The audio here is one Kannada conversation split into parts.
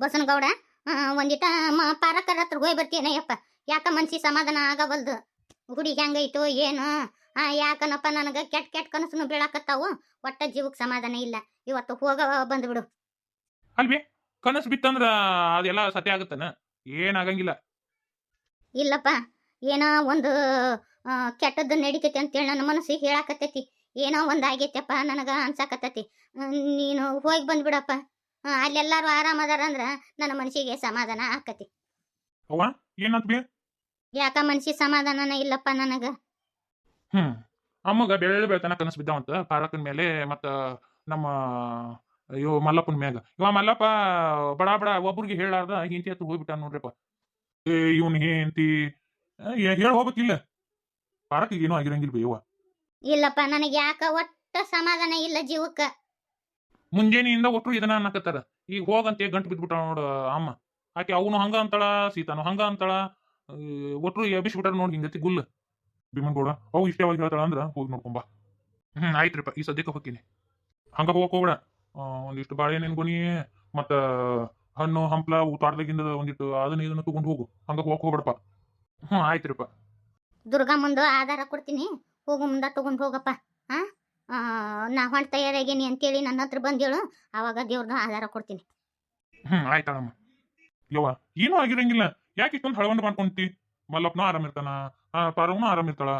ಬಸನಗೌಡ ಒಂದಿಟ ಪಾರಕರ ಹತ್ರ ಹೋಗಿ ಬರ್ತೀನಯ್ಯಪ್ಪ. ಯಾಕ ಮನ್ಸಿ ಸಮಾಧಾನ ಆಗವಲ್ದು? ಹುಡುಗಿ ಹೆಂಗೈತೋ ಏನು? ಆ ಯಾಕನಪ್ಪ ನನಗೆ ಕೆಟ್ಟ ಕೆಟ್ಟ ಕನಸು ಬೀಳಾಕತ್ತಾವು? ಒಟ್ಟ ಜೀವಕ್ಕೆ ಸಮಾಧಾನ ಇಲ್ಲ. ಇವತ್ತು ಹೋಗ ಬಂದ್ಬಿಡು ಅಲ್ವೇ ಕನಸು ಬಿತ್ತಂದ್ರ ಅದೆಲ್ಲ ಸತ್ಯ ಆಗತ್ತನ? ಏನಾಗಂಗಿಲ್ಲ ಇಲ್ಲಪ್ಪ ಏನೋ ಒಂದು ಕೆಟ್ಟದ್ದು ನಡೀತೈತಿ ಅಂತೇಳಿ ನನ್ನ ಮನಸ್ಸಿಗೆ ಹೇಳಾಕತ್ತೈತಿ. ಏನೋ ಒಂದು ಆಗೈತಪ್ಪ ನನಗೆ ಅನ್ಸಾಕತ್ತೈತಿ. ನೀನು ಹೋಗಿ ಬಂದ್ಬಿಡಪ್ಪ ಅಲ್ಲೆಲ್ಲಾರು ಆರಾಮದಾರ ಅಂದ್ರ ನನ್ನ ಮನಸ್ಸಿಗೆ ಸಮಾಧಾನ ಆಕತಿ. ಅವ್ವ ಏನಂತ ಬೇ? ಯಾಕ ಮನ್ಸಿಗೆ ಸಮಾಧಾನನ ಇಲ್ಲಪ್ಪ ನನಗ? ಹ್ಮ್ ಅಮ್ಮಗ ಬೆಳ್ಳ ಬೆಳ್ತನ ಕನಸು ಬಿದ್ದಾವಂತ ಪಾರಕನ ಮೇಲೆ ಮತ್ತ ನಮ್ಮ ಅಯ್ಯೋ ಮಲ್ಲಪ್ಪನ ಮ್ಯಾಗ. ಇವ ಮಲ್ಲಪ್ಪ ಬಡ ಬಡ ಒಬ್ರಿಗೆ ಹೇಳಾರ್ದ ಹಿಂತಿ ಹತ್ರ ಹೋಗ್ಬಿಟ್ಟ ನೋಡ್ರಿಪ್ಪ. ಏ ಇವನ್ ಹೆಂತಿ ಹೇಳ ಹೋಗ್ಬೇಕಿಲ್ಲ. ಪಾರಕಿಗೆ ಏನೂ ಆಗಿರಂಗಿಲ್ಲ ಬೇ ಇವ ಇಲ್ಲಪ್ಪ ನನಗೆ ಯಾಕ ಒಟ್ಟ ಸಮಾಧಾನ ಇಲ್ಲ ಜೀವಕ್ಕ. ಮುಂಜಾನೆಯಿಂದ ಒಟ್ರು ಇದನ್ನ ಅನ್ನಕತ್ತಾರ. ಈಗ ಹೋಗಂತೆ ಗಂಟು ಬಿದ್ಬಿಟ್ಟ ನೋಡು ಅಮ್ಮ. ಆಕೆ ಅವನು ಹಂಗ ಅಂತಾಳ, ಸೀತಾನು ಹಂಗ ಅಂತಾಳ ಒಟ್ರು ಎಬ್ಬಿಸ್ಬಿಟ್ಟಾರ ನೋಡಿ ಹಿಂಗತಿ ಗುಲ್ ಭೀಮನ್ಗೌಡ ಅವು ಇಷ್ಟವಾಗಿ ಹೇಳ್ತಾಳ ಅಂದ್ರ ಹೋಗಿ ನೋಡ್ಕೊಂಬಾ ಹ್ಮ್, ಆಯ್ತ್ರಿಪ್ಪ, ಈ ಸದ್ಯಕ್ಕೆ ಹೋಗ್ತೀನಿ. ಹಂಗ ಹೋಗಕ್ ಹೋಗ್ಬೇಡ. ಒಂದಿಷ್ಟು ಬಾಳೆ ನಿನ್ಗೊನಿ ಮತ್ತ ಹಣ್ಣು, ಹಂಪ್ಲ ತೋಟದಾಗಿಂದ ಒಂದಿಟ್ಟು ಅದನ್ನ ಇದನ್ನ ತಗೊಂಡು ಹೋಗು. ಹಂಗ ಹೋಗಕ್ ಹೋಗ್ಬೇಡಪ್ಪ. ಹ್ಮ್, ಆಯ್ತ್ರಿಪ್ಪ. ದುರ್ಗಾ ಮುಂದೆ ಆಧಾರ ಕೊಡ್ತೀನಿ. ಹೋಗು ಮುಂದ ತಗೊಂಡು ಹೋಗಪ್ಪ. ನಾ ಹೊಂಟ ತಯಾರಾಗೇನಿ ಅಂತೇಳಿ ನನ್ನ ಹತ್ರ ಬಂದೇಳು ಅವಾಗ ದೇವ್ರನ್ನ ಆಧಾರ ಕೊಡ್ತೀನಿ. ಹ್ಮ್ ಆಯ್ತಮ್ಮ ಯವ್ವ ಏನೂ ಆಗಿರಂಗಿಲ್ಲ. ಯಾಕೆ ಇಷ್ಟೊಂದು ಹಳವಂಡ ಮಾಡ್ಕೊಂತಿ? ಮಲ್ಲಪ್ಪನೂ ಆರಾಮಿರ್ತಾನ ಆ ಪಾರವನು ಆರಾಮಿರ್ತಾಳ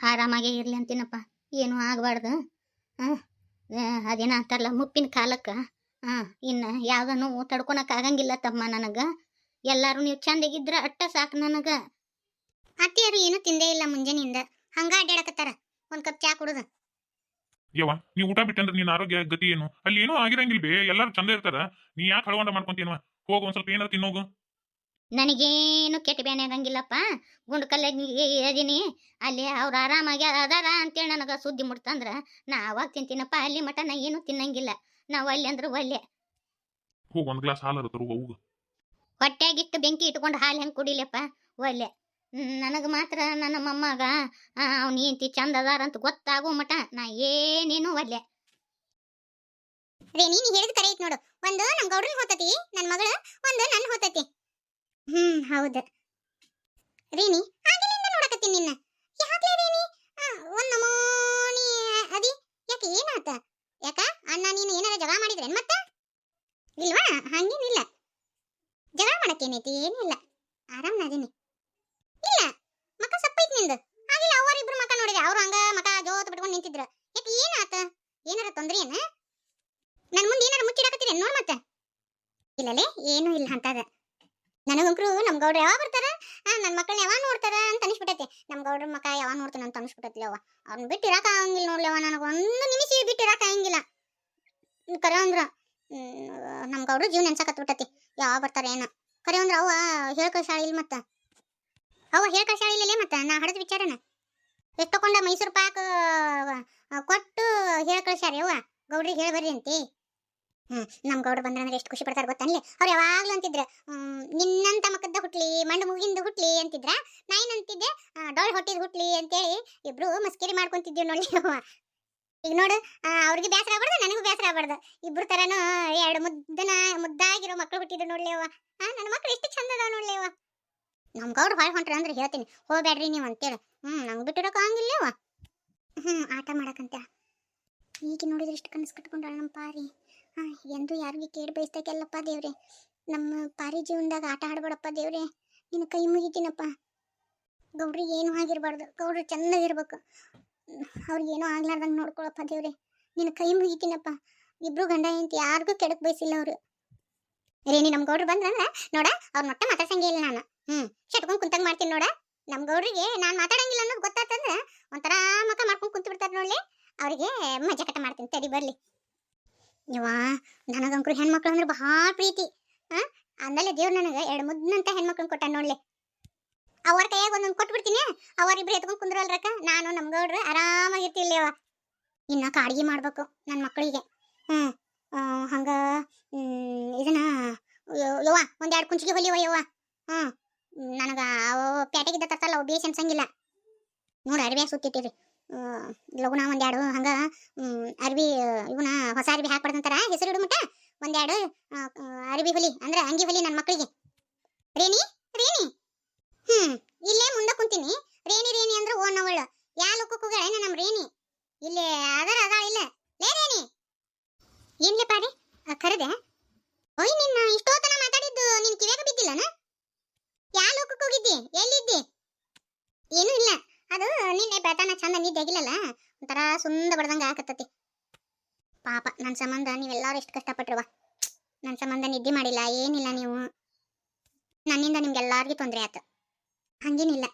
ಆರಾಮಾಗೇ ಇರ್ಲಿ ಅಂತೀನಪ್ಪ. ಏನು ಆಗಬಾರ್ದು. ಹಾಂ ಅದೇನ ಅಂತಾರಲ್ಲ ಮುಪ್ಪಿನ ಕಾಲಕ್ಕೆ. ಹಾಂ ಇನ್ನು ಯಾವ್ದನ್ನು ತಡ್ಕೊಳಕ್ ಆಗಂಗಿಲ್ಲ ತಮ್ಮ ನನಗೆ. ಎಲ್ಲರೂ ನೀವು ಚಂದಗಿದ್ರ ಅಟ್ಟ ಸಾಕು ನನಗೆ. ಅತ್ತಿಯರು ಏನು ತಿಂದೇ ಇಲ್ಲ ಮುಂಜಾನೆಯಿಂದ. ಹಂಗ ಅಡ್ಡಾಡಕತ್ತಾರ ಒಂದು ಕಪ್ ಚಾ ಕುಡುದು. ಯವ್ವ ನೀ ಊಟ ಬಿಟ್ಟಂದ್ರೆ ನಿನ್ನ ಆರೋಗ್ಯ ಗತಿ ಏನು? ಅಲ್ಲಿ ಏನೂ ಆಗಿರಂಗಿಲ್ಲ ಬೇ ಎಲ್ಲಾರು ಚಂದ ಇರ್ತಾರ. ನೀ ಯಾಕೆ ಹಳವಂಡ ಮಾಡ್ಕೊಂತೀನವ ಹೋಗು ಒಂದ್ ಸ್ವಲ್ಪ ಏನಾರ ತಿನ್ನೋಗು. ನನಗೇನು ಕೆಟ್ಟ ಬ್ಯಾನೆ ಆಗಂಗಿಲ್ಲಪ್ಪ. ಗುಂಡು ಅದೀನಿ. ಅಲ್ಲಿ ಅವ್ರು ಆರಾಮಾಗಿ ಅದಾರ ಅಂತೇಳಿ ನನಗೆ ಸುದ್ದಿ ಮುಟ್ತಂದ್ರ ನಾ ಅವಾಗ ತಿಂತೀನಪ್ಪ ಅಲ್ಲಿ ಮಟ ನಾ ಏನು ತಿನ್ನಂಗಿಲ್ಲ. ನಾವು ಅಲ್ಲಿ ಅಂದ್ರೆ ಒಲ್ಲೆ ಹೋಗು ಒಂದ್ ಗ್ಲಾಸ್ ಹಾಲು ಹೋಗು. ಹೊಟ್ಯಾಗಿಟ್ಟು ಬೆಂಕಿ ಇಟ್ಕೊಂಡು ಹಾಲು ಹೆಂಗೆ ಕುಡಿಲಪ್ಪ ಒಲ್ಲೆ ನನಗೆ ಮಾತ್ರ ನನ್ನ ಮೊಮ್ಮಗ ಅವ್ನು ಏಂತಿ ಚಂದ ಅದಾರಂತ ಗೊತ್ತಾಗೋ ಮಟ ನಾ ಏನೇನು ಒಲ್ಲೆ. ರೇ ನೀನು ಹೇಳಿದ ಕರೆ ಐತಿ ನೋಡು. ಒಂದು ನಮ್ಮ ಗೌಡ್ರಿಗೆ ಹೋತತಿ ನನ್ನ ಮಗಳು, ಒಂದು ನನ್ನ ಹೋತತಿ. ಹ್ಮ್, ಹೌದು. ರೀನಿ ಆಗಿನಿಂದ ನೋಡಕತ್ತೀನಿ ನಿನ್ನ? ಯಾಕೆ ರೀನಿ ಒಂದ್ ನಮೋನಿ ಅದಿ, ಯಾಕೆ ಏನಾತ? ಯಾಕ? ಅಣ್ಣ, ನೀನು ಏನಾರ ಜಗಳ ಮಾಡಿದ್ರೇನ್ ಮತ್ತೆ? ಇಲ್ವಾ? ಹಂಗೇನಿಲ್ಲ. ಜಗಳ ಮಾಡಕ್ಕೇನೈತಿ? ಏನಿಲ್ಲ. ಆರಾಮ್ ಇಲ್ಲ ಮಕ ಸಪ್ಪೈತ್ ನಿಂದು. ಆಗಿಲ್ಲ ಅವರಿಬ್ರು ಮಕ ನೋಡಿದೆ ಅವ್ರು ಹಂಗ ಮಕ ಜೋತ್ ಬಿಟ್ಕೊಂಡು ನಿಂತಿದ್ರು. ಯಾಕೆ ಏನಾತ ಏನಾರ ತೊಂದ್ರೆ ಏನ? ನನ್ ಮುಂದೆ ಏನಾರ ಮುಚ್ಚಿಡಕತ್ತೀರ ನೋಡ್ ಮತ್ತೆ. ಇಲ್ಲಲೇ ಏನೂ ಇಲ್ಲ ಅಂತದ. ನನಗಂಕ್ರು ನಮ್ ಗೌಡ್ರ ಯಾವಾಗ ಬರ್ತಾರ? ನನ್ನ ನನ್ ಮಕ್ಕಳನ್ನ ಯಾವಾಗ ನೋಡ್ತಾರ ಅಂತ ಅನಿಸ್ಬಿಟ್ಟೈತಿ. ನಮ್ ಗೌಡ್ರ ಮಕ ಯಾವಾಗ ನೋಡ್ತಾನೆ ಅಂತ ಅನಿಸ್ಬಿಟ್ಟೈತಿ ಅವ್ವ. ಅವ್ನ ಬಿಟ್ಟು ಇರಾಕ ಆಗಂಗಿಲ್ಲ ನೋಡ್ಲವ ನನಗೆ ಒಂದು ನಿಮಿಷ ಬಿಟ್ಟು ಇರಾಕ ಆಗಂಗಿಲ್ಲ ಕರೆ ಅಂದ್ರ ಹ್ಮ್, ನಮ್ ಜೀವನ ಜೀವ ನೆನ್ಸಕತ್ ಬಿಟ್ಟೈತಿ ಯಾವಾಗ ಬರ್ತಾರ ಏನ. ಕರೆ ಅಂದ್ರ ಅವ್ವ ಹೇಳ್ಕ ಇಲ್ಲ ಮತ್ತ. ಅವ್ವ ಹೇಳ್ಕ ಶಾಲೆ ಇಲ್ಲಲೇ ಮತ್ತ ನಾ ಹಡದ ವಿಚಾರನ. ಎಷ್ಟು ತಕೊಂಡ ಮೈಸೂರು ಪಾಕ್ ಕೊಟ್ಟು ಹೇಳ್ ಕಳ್ಸ್ಯಾರ ಅವ್ವ ಗೌಡ್ರಿಗೆ ಹೇಳಿ ಬರ್ರಿ ಅಂತಿ. ಹ್ಞೂ ನಮ್ ಗೌಡ್ರು ಬಂದ್ರ ಎಷ್ಟು ಖುಷಿ ಪಡ್ತಾರ ಗೊತ್ತನ್ಲಿ. ಅವ್ರು ಯಾವಾಗಲೂ ಅಂತಿದ್ರ ನಿನ್ನಂತ ಮಕ್ಕದ ಹುಟ್ಲಿ ಮಂಡು ಮುಗಿಂದ ಹುಟ್ಲಿ ಅಂತಿದ್ರ. ನಾ ಏನ್ ಅಂತಿದ್ದೆ ಡೊಳ್ ಹೊಟ್ಟಿದ್ ಹುಟ್ಲಿ ಅಂತೇಳಿ ಇಬ್ರು ಮಸ್ಕೇರಿ ಮಾಡ್ಕೊಂತಿದ್ವಿ ನೋಡಿ. ಈಗ ನೋಡು ಅವ್ರಿಗೆ ಬೇಸರ ಆಗ್ಬಾರ್ದು ನನಗೂ ಬೇಸರ ಆಗ್ಬಾರ್ದು. ಇಬ್ರು ತರನು ಎರಡು ಮುದ್ದನ ಮುದ್ದಾಗಿರೋ ಮಕ್ಕಳು ಹುಟ್ಟಿದ್ರು ನೋಡ್ಲಿ ಅವ್ವ ಆ, ನನ್ನ ಮಕ್ಳು ಎಷ್ಟು ಚಂದ ಅದಾವ ನೋಡ್ಲಿ ಅವ್ವ ನಮ್ ಗೌಡ್ರು ಹೊಳ್ ಹೊಂಟ್ರ ಅಂದ್ರೆ ಹೇಳ್ತೀನಿ. ಹೋಗ್ಬೇಡ್ರಿ ನೀವು ಅಂತೇಳಿ ಹ್ಮ್, ನಂಗೆ ಬಿಟ್ಟಿರೋಕೆ ಆಗಂಗಿಲ್ಲ ಅವ್ವ ಹ್ಮ್, ಆಟ ಮಾಡಕಂತ ಈಗ ನೋಡಿದ್ರೆ ಇಷ್ಟು ಕನಸು ಕಟ್ಕೊಂಡಾಳ ನಮ್ಮ ಪಾರಿ. ಹಾ, ಎಂದು ಯಾರಿಗೆ ಕೇಳಿ ಬಯಸ್ತಾಕೆಲ್ಲಪ್ಪ ದೇವ್ರೆ. ನಮ್ಮ ಪಾರಿ ಜೀವನದಾಗ ಆಟ ಆಡ್ಬೇಡಪ್ಪ ದೇವ್ರೆ. ನಿನ್ನ ಕೈ ಮುಗಿತೀನಪ್ಪ. ಗೌಡ್ರಿಗೆ ಏನೂ ಆಗಿರ್ಬಾರ್ದು. ಗೌಡ್ರು ಚೆನ್ನಾಗಿರ್ಬೇಕು ಅವ್ರಿಗೆ ಏನೋ ಆಗ್ಲಾರ್ದಂಗೆ ನೋಡ್ಕೊಳಪ್ಪ ದೇವ್ರೆ. ನಿನ್ನ ಕೈ ಮುಗಿತೀನಪ್ಪ. ಇಬ್ರು ಗಂಡ ಹೆಂಡತಿ ಯಾರಿಗೂ ಕೆಡಕ್ ಬಯಸಿಲ್ಲ ಅವರು. ರೇಣಿ ನಮ್ಮ ಗೌಡ್ರು ಬಂದ್ರಂದ್ರೆ ನೋಡ, ಅವ್ರ ನೊಟ್ಟ ಮಾತಾಡ್ಸಂಗೆ ಇಲ್ಲ ನಾನು. ಹ್ಮ್ ಶಟ್ಕೊಂಡ್ ಕುಂತಂಗ್ ಮಾಡ್ತೀನಿ ನೋಡ. ನಮ್ ಗೌಡ್ರಿಗೆ ನಾನ್ ಮಾತಾಡಂಗಿಲ್ಲ ಅನ್ನೋದು ಗೊತ್ತಾತಂದ್ರ ಒಂಥರ ಮಕ ಮಾಡ್ಕೊಂಡು ಕುಂತ ಬಿಡ್ತಾರ ನೋಡ್ಲಿ. ಅವ್ರಿಗೆ ಮಜಕಟ ಮಾಡ್ತೀನಿ. ತಡಿ ಬರ್ಲಿ. ಯವ್ವಾ ನನಗಂಕ್ರು ಹೆಣ್ಮಕ್ಳು ಅಂದ್ರೆ ಬಹಳ ಪ್ರೀತಿ. ಆ ಆಮೇಲೆ ದೇವ್ರು ನನಗೆ ಎರಡು ಮುದ್ದಂತ ಹೆಣ್ಮಕ್ಳನ್ನ ಕೊಟ್ಟ ನೋಡ್ಲಿ. ಅವ್ರ ಕೈಯಾಗ ಒಂದೊಂದು ಕೊಟ್ಬಿಡ್ತೀನಿ. ಅವರಿಬ್ರು ಎತ್ಕೊಂಡ್ ಕುಂದ್ರಲ್ರಕ್ಕ. ನಾನು ನಮ್ಮ ಗೌಡ್ರು ಆರಾಮಾಗಿರ್ತಿಲ್ಲವ ಇನ್ನ ಕಾಡ್ಗಿ ಮಾಡ್ಬೇಕು ನನ್ನ ಮಕ್ಕಳಿಗೆ ಆ, ಹಂಗ ಇದನ್ನ ಯವ್ವ ಒಂದ್ ಎರಡು ಕುಂಚಿಗೆ ಹೊಲಿಯವ ಯವ್ವ. ಹ್ಮ್. ನನಗ ಅವು ಪ್ಯಾಟೆಗಿದ್ದ ತರ್ತಲ್ಲ ಅವು ಬೇಸ್ ಅನ್ಸಂಗಿಲ್ಲ. ನೋಡು ಅರ್ವಿ ಸುತ್ತಿಟ್ಟಿರಿ. ಲಗುನ ಒಂದೆರಡು ಹಂಗ ಅರ್ವಿ, ಇವನ ಹೊಸ ಅರ್ವಿ ಹಾಕ್ಬಾರ್ದಂತಾರ ಹೆಸರು ಇಡು ಮಟ್ಟ. ಒಂದೆರಡು ಅರ್ಬಿ ಹುಲಿ, ಅಂದ್ರೆ ಅಂಗಿ ಹುಲಿ ನನ್ನ ಮಕ್ಕಳಿಗೆ ರೇಣಿ ರೇಣಿ. ಹ್ಮ್, ಇಲ್ಲೇ ಮುಂದೆ ಕುಂತೀನಿ. ರೇಣಿ ರೇಣಿ ಅಂದ್ರೆ ಓನವಳು ಯಾ ಲೋಕಕ್ಕೆ ಹೋಗ್ಯಾಳ ನಮ್ಮ ರೇಣಿ? ಇಲ್ಲೇ ಅದರ ಅದ ಇಲ್ಲ. ಲೇ ರೇಣಿ. ಏನ್ಲೆ ಪಾರಿ? ಕರೆದೆ ಓಯ್ ನಿನ್ನ ಇಷ್ಟೋತನ ಮಾತಾಡಿದ್ದು ನಿನ್ ಕಿವ್ಯಾಗ ಬಿದ್ದಿಲ್ಲನ ಯಾ ಲೋಕಕ್ಕೆ ಹೋಗಿದ್ದಿ ಎಲ್ಲಿದ್ದಿ ಏನೂ ಇಲ್ಲ ಅದು ನಿನ್ನೆ ಬೆಳತಾನ ಚಂದ ನಿದ್ದೆ ಆಗಿಲ್ಲಲ್ಲ ಒಂಥರ ಸುಂದ ಬಡ್ದಂಗೆ ಆಕತ್ತತಿ. ಪಾಪ ನನ್ನ ಸಂಬಂಧ ನೀವೆಲ್ಲರೂ ಎಷ್ಟು ಕಷ್ಟಪಟ್ಟಿರುವ ನನ್ನ ಸಂಬಂಧ ನಿದ್ದೆ ಮಾಡಿಲ್ಲ, ಏನಿಲ್ಲ ನೀವು? ನನ್ನಿಂದ ನಿಮ್ಗೆಲ್ಲಾರ್ಗೂ ತೊಂದರೆ ಆಯ್ತು ಹಂಗೇನಿಲ್ಲ.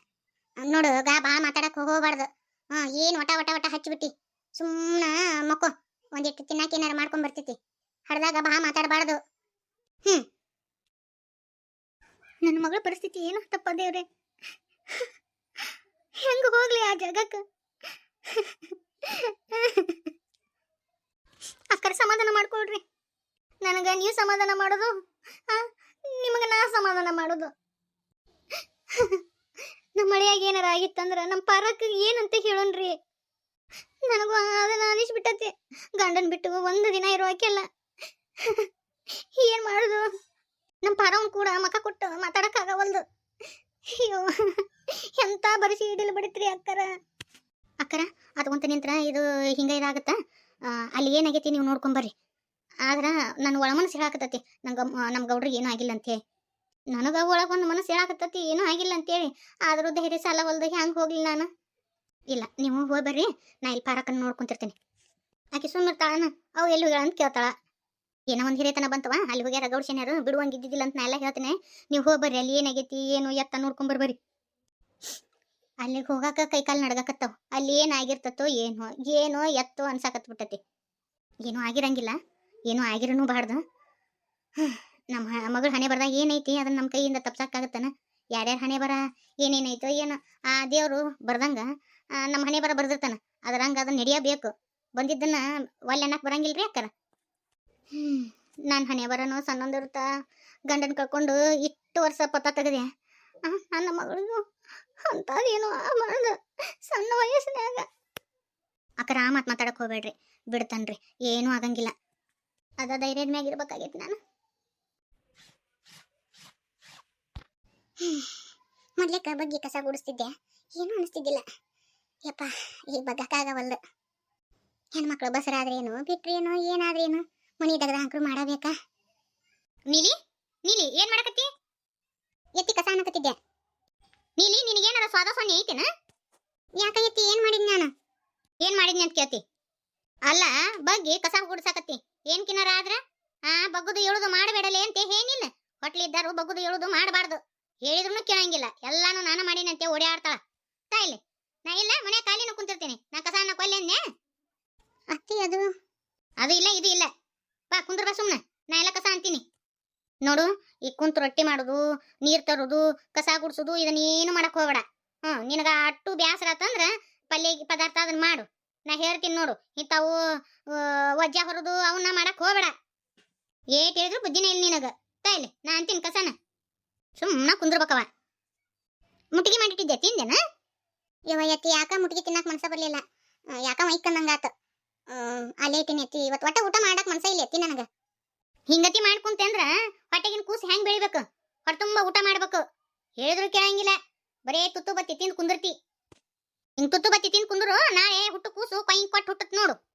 ನೋಡು, ಗಾ, ಬಾ ಮಾತಾಡಕ್ಕೆ ಹೋಗಬಾರ್ದು. ಹಾಂ, ಏನು ಒಟ ಒಟ ಒಟ ಹಚ್ಚಿಬಿಟ್ಟಿ? ಸುಮ್ಮನ ಮಕ್ಕೋ ಒಂದಿಟ್ಟು ತಿನ್ನಕ್ಕೆ ಏನಾರ ಮಾಡ್ಕೊಂಡ್ ಬರ್ತೈತಿ ಹಡ್ದಾಗ ಬಾ, ಮಾತಾಡಬಾರ್ದು. ನನ್ನ ಮಗಳ ಪರಿಸ್ಥಿತಿ ಏನು ತಪ್ಪ ದೇವ್ರೆ. ಹೆಂಗ ಹೋಗ್ಲಿ ಆ ಜಾಗಕ್ಕ ಅಕ್ಕರ ಸಮಾಧಾನ ಮಾಡ್ಕೊಳ್ರಿ. ನನಗೆ ನೀವು ಸಮಾಧಾನ ಮಾಡೋದು ನಿಮಗೆ ನಾ ಸಮಾಧಾನ ಮಾಡೋದು. ನಮ್ಮ ಮಳೆಯಾಗ ಏನಾರ ಆಗಿತ್ತಂದ್ರ ನಮ್ಮ ಪಾರಕ್ಕೆ ಏನಂತ ಹೇಳೋಣ್ರಿ. ನನಗೂ ಅದನ್ನ ಅನಿಸ್ಬಿಟ್ಟತಿ ಗಂಡನ್ ಬಿಟ್ಟು ಒಂದು ದಿನ ಇರೋಕೆಲ್ಲ. ಏನ್ ಮಾಡೋದು? ನಮ್ಮ ಪಾರವನ್ ಕೂಡ ಮಕ ಕೊಟ್ಟು ಮಾತಾಡಕ್ಕಾಗವಲ್ದು. ಅಯ್ಯೋ, ಎಂತ ಬರಿಸಿ ಇಡಲ್ ಬಿಡತ್ರಿ ಅಕ್ಕರ. ಅಕ್ಕರ ಅದ್ಕೊಂತ ನಿಂತ್ರ ಇದು ಹಿಂಗೆ ಇದಾಗತ್ತ. ಅಲ್ಲಿ ಏನಾಗೈತಿ ನೀವು ನೋಡ್ಕೊಂಬರ್ರಿ ಆದ್ರೆ ನನ್ನ ಒಳ ಮನಸ್ಸು ಹೇಳಾಕತ್ತತಿ, ನಂಗ ನಮ್ಮ ಗೌಡ್ರಿಗೆ ಏನೂ ಆಗಿಲ್ಲ ಅಂತೇಳಿ ನನಗ ಒಳಗೊಂದು ಮನಸ್ಸು ಹೇಳಾಕತ್ತತಿ, ಏನೂ ಆಗಿಲ್ಲ ಅಂತೇಳಿ ಆದ್ರೂ ಧೈರ್ಯ ಸಾಲ ಹೊಲ್ದ ಹ್ಯಾಂಗ್ ಹೋಗ್ಲಿ ನಾನು. ಇಲ್ಲ, ನೀವು ಹೋಗಿ ಬರ್ರಿ, ನಾ ಇಲ್ಲಿ ಪಾರಕನ್ನು ನೋಡ್ಕೊಂತಿರ್ತೀನಿ ಆಕೆ ಸುಮ್ಮನೆ ಅವು ಎಲ್ಲಿ ಹೋಗ್ಯಾಳ ಅಂತ ಕೇಳ್ತಾಳ. ಏನೋ ಒಂದು ಹಿರಿಯತನ ಬಂತವ, ಅಲ್ಲಿ ಹೋಗ್ಯಾರ ಗೌಡ್ ಶನಿಯರು ಬಿಡುವಂಗಿದ್ದಿಲ್ಲ ಅಂತ ನಾ ಎಲ್ಲ ಹೇಳ್ತೇನೆ. ನೀವು ಹೋಗಿ ಬರ್ರಿ, ಅಲ್ಲಿ ಏನಾಗೈತಿ ಏನು ಎತ್ತ ನೋಡ್ಕೊಂಡ್ ಬರ್ಬರಿ ಅಲ್ಲಿಗೆ ಹೋಗಾಕ ಕೈಕಾಲು ನಡ್ಗಾಕತ್ತಾವ. ಅಲ್ಲಿ ಏನಾಗಿರ್ತತೋ ಏನೋ ಏನೋ ಎತ್ತೋ ಅನ್ಸಾಕತ್ ಬಿಟ್ಟತಿ. ಏನೋ ಆಗಿರಂಗಿಲ್ಲ, ಏನೋ ಆಗಿರನು ಬಾರ್ದು. ನಮ್ಮ ಮಗಳ ಹಣೆ ಬರ್ದಾಗ ಏನೈತಿ, ಅದನ್ನ ನಮ್ಮ ಕೈಯಿಂದ ತಪ್ಸಕ್ಕಾಗತ್ತನ ಯಾರ್ಯಾರ ಹಣೆ ಬರ, ಏನೇನೈತೋ ಏನೋ. ಆ ದೇವರು ಬರ್ದಂಗ ನಮ್ಮ ಹಣೆ ಬರ ಬರ್ದಿರ್ತಾನ. ಅದ್ರಂಗ ಅದನ್ನ ನಡೆಯಬೇಕು. ಬಂದಿದ್ದನ್ನ ಒಲ್ಲೆ ಅನ್ನಕ್ ಬರಂಗಿಲ್ರಿ ಅಕ್ಕರ? ನಾನು ಹಣೆ ಬರನು ಸಣ್ಣ ಗಂಡನ ಕಳ್ಕೊಂಡು ಇಷ್ಟು ವರ್ಷ ಪತ್ತ ತೆಗದೆ. ನನ್ನ ಮಗಳಿಗೂ ಅಂತದೇನು ಮಾಡ್ದ ಸಣ್ಣ ವಯಸ್ಸಿನಾಗ ಅಕ್ಕರ ಮಾತು ಮಾತಾಡಕ್ ಹೋಗ್ಬೇಡ್ರಿ. ಬಿಡ್ತಾನ್ರಿ. ಏನೂ ಆಗಂಗಿಲ್ಲ. ಅದ ಧೈರ್ಯದ ಮ್ಯಾಗ ಇರ್ಬೇಕಾಗೈತಿ ನಾನು. ಮೊದ್ಲೇಕ ಬಗ್ಗೆ ಕಸ ಗುಡಿಸ್ತಿದ್ದೆ ಏನೂ ಅನಿಸ್ತಿದ್ದಿಲ್ಲ. ಯಪ್ಪ ಈ ಬಗ್ಗಕ್ಕಾಗವಲ್ದು. ಹೆಣ್ಮಕ್ಳು ಬಸರಾದ್ರೇನು, ಬಿಟ್ರೇನು, ಏನಾದ್ರೇನು? ಮನಿ ತೆಗೆದ ಹಾಕ್ರು ಮಾಡಬೇಕಾ? ನೀಲಿ ನೀಲಿ, ಏನ್ ಮಾಡಕತ್ತಿ? ಎತ್ತಿ ಕಸ ಅನ್ನಕತ್ತಿದ್ದೆ ನೀಲಿ ನಿನಗೇನಾರ ಸ್ವಾದ ಸೊನ್ನೆ ಐತೆನ? ಯಾಕ ಎತ್ತಿ ಏನ್ ಮಾಡಿದ್ ನಾನು? ಏನ್ ಮಾಡಿದ್ನಿ ಅಂತ ಕೇಳ್ತಿ? ಅಲ್ಲ ಬಗ್ಗಿ ಕಸ ಗುಡ್ಸಾಕತ್ತಿ. ಏನ್ ಕಿನಾರ ಆದ್ರ? ಆ ಬಗ್ಗದು ಏಳುದು ಮಾಡಬೇಡಲೆ ಅಂತ ಏನಿಲ್ಲ. ಹೊಟ್ಲಿದ್ದಾರು ಬಗ್ಗದು ಏಳುದು ಮಾಡಬಾರ್ದು. ಹೇಳಿದ್ರು ಕೇಳಂಗಿಲ್ಲ. ಎಲ್ಲಾನು ನಾನು ಮಾಡೀನಂತೆ ಓಡಾಡ್ತಾಳ ತಾಯಿಲಿ ನಾ ಇಲ್ಲ ಮನೆ ಕಾಲಿನ ಕುಂತಿರ್ತೀನಿ. ನಾ ಕಸ ಅನ್ನ ಕೊಲ್ಲೆ ಅಂದೆ. ಅತ್ತಿ ಅದು. ಅದು ಇಲ್ಲ ಇದು ಇಲ್ಲ. ಬಾ ಕುಂದ್ರ ಬಾ ಸುಮ್ನೆ. ನಾ ಎಲ್ಲ ಕಸ ಅಂತೀನಿ. ನೋಡು, ಈ ಕುಂತು ರೊಟ್ಟಿ ಮಾಡೋದು, ನೀರ್ ತರೋದು, ಕಸ ಗುಡಿಸೋದು ಇದನ್ನೇನು ಮಾಡಕ್ ಹೋಗ್ಬೇಡ. ಹ್ಞೂ ನಿನಗ ಅಟ್ಟು ಬ್ಯಾಸರ ಆತಂದ್ರ ಪಲ್ಯ ಪದಾರ್ಥ ಅದನ್ನ ಮಾಡು. ನಾ ಹೇಳ್ತೀನಿ ನೋಡು, ಇಂಥವು ವಜ್ಜ ಹೊರದು ಅವನ್ನ ಮಾಡಕ್ ಹೋಗ್ಬೇಡ. ಏಟ್ ಹೇಳಿದ್ರು ಬುದ್ಧಿನೇ ಇಲ್ಲ ನಿನಗ. ತಾಯಿಲಿ ನಾ ಅಂತೀನಿ ಕಸನ. ಸುಮ್ಮನೆ ಕುಂದ್ರಬೇಕವ. ಮುಟ್ಟಿಗೆ ಮಾಡಿಟ್ಟಿದ್ದೆ, ತಿಂದೆನ? ಇವ ಎತ್ತಿ ಯಾಕ ಮುಟ್ಟಿಗೆ ತಿನ್ನಕ್ ಮನ್ಸ ಬರಲಿಲ್ಲ. ಯಾಕ ಮೈಕಂದಂಗಾತ ಅಲ್ಲೇ ಎತ್ತಿ ಇವತ್ತು ಒಟ್ಟ ಊಟ ಮಾಡಕ್ ಮನ್ಸ ಇಲ್ಲ ಎತ್ತಿ ನನಗ. ಹಿಂಗತಿ ಮಾಡ್ಕೊಂತೆ ಅಂದ್ರ ಕೂಸ್ ಹೆಂಗ್ ಬೆಳಿಬೇಕು? ಹೊರ ತುಂಬಾ ಊಟ ಮಾಡ್ಬೇಕು. ಹೇಳಿದ್ರು ಕೇಳಂಗಿಲ್ಲ. ಬರೇ ತುತ್ತು ಬತ್ತಿ ತಿಂದು ಕುಂದಿರ್ತಿ. ಹಿಂಗ್ ತುತ್ತು ಬತ್ತಿ ತಿಂದು ಕುಂದ್ರು ನಾಳೆ ಹುಟ್ಟು ಕೂಸು ಕೈ ಕೊಟ್ಟು ಹುಟ್ಟತ್ ನೋಡು.